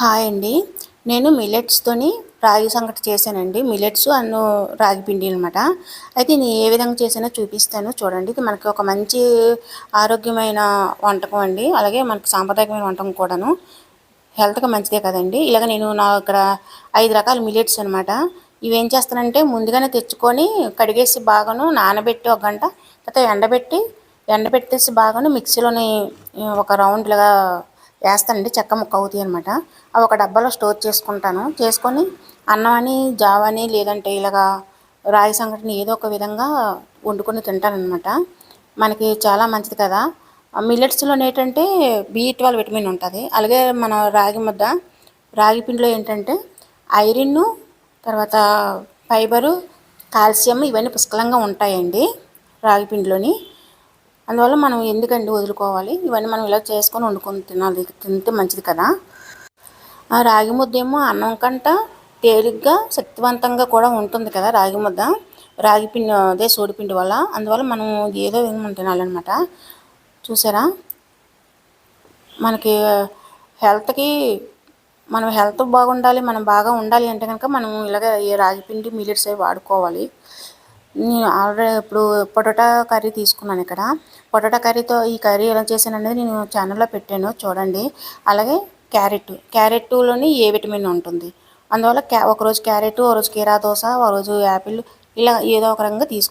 Hi అండి. నేను మిల్లెట్స్తోని రాగి సంగటి చేశానండి. మిల్లెట్స్ అన్ను రాగి పిండి అనమాట అయితే నేను ఏ విధంగా చేసానో చూపిస్తాను. చూడండి. ఇది మనకి ఒక మంచి ఆరోగ్యమైన వంటకం అండి. అలాగే మనకి సాంప్రదాయకమైన వంటకం కూడాను. హెల్త్కి మంచిదే కదండి. ఇలాగ నేను నా ఇక్కడ ఐదు రకాల మిల్లెట్స్ అనమాట ఇవి ఏం చేస్తానంటే ముందుగానే తెచ్చుకొని కడిగేసి బాగాను నానబెట్టి ఒక గంట తర్వాత ఎండబెట్టి ఎండబెట్టేసి బాగాను మిక్సీలోని ఒక రౌండ్లుగా వేస్తానండి చెక్క ముక్క అవుతాయి అనమాట అవి ఒక డబ్బాలో స్టోర్ చేసుకుంటాను. చేసుకొని అన్నం అని జావ అని లేదంటే ఇలాగా రాగి సంఘటన ఏదో ఒక విధంగా వండుకొని తింటానమాట మనకి చాలా మంచిది కదా. మిల్లెట్స్లో ఏంటంటే బి ట్వెల్వ్ విటమిన్ ఉంటుంది. అలాగే మన రాగి ముద్ద రాగి పిండిలో ఏంటంటే ఐరన్ తర్వాత ఫైబరు కాల్షియం ఇవన్నీ పుష్కలంగా ఉంటాయండి రాగి పిండిలోని. అందువల్ల మనం ఎందుకండి వదులుకోవాలి? ఇవన్నీ మనం ఇలా చేసుకొని వండుకొని తినాలి. తింటే మంచిది కదా. ఆ రాగి ముద్ద ఏమో అన్నం కంట తేలిగ్గా శక్తివంతంగా కూడా ఉంటుంది కదా రాగి ముద్ద. రాగి పిండి అదే సోడిపిండి వల్ల. అందువల్ల మనం ఏదో మనం తినాలన్నమాట. చూసారా? మనకి హెల్త్కి మనం హెల్త్ బాగుండాలి మనం బాగా ఉండాలి అంటే కనుక మనం ఇలాగ ఏ రాగి పిండి మిల్లెట్స్ అవి వాడుకోవాలి. నేను ఆల్రెడీ ఇప్పుడు పొటాటో కర్రీ తీసుకున్నాను ఇక్కడ. పొటాటో కర్రీతో ఈ కర్రీ ఎలా చేశాను అనేది నేను ఛానల్లో పెట్టాను చూడండి. అలాగే క్యారెట్ క్యారెట్లోని ఏ విటమిన్ ఉంటుంది? అందువల్ల క్యా ఒకరోజు క్యారెట్ ఒకరోజు కీరా దోశ ఒకరోజు యాపిల్ ఇలా ఏదో ఒక రకంగా తీసుకు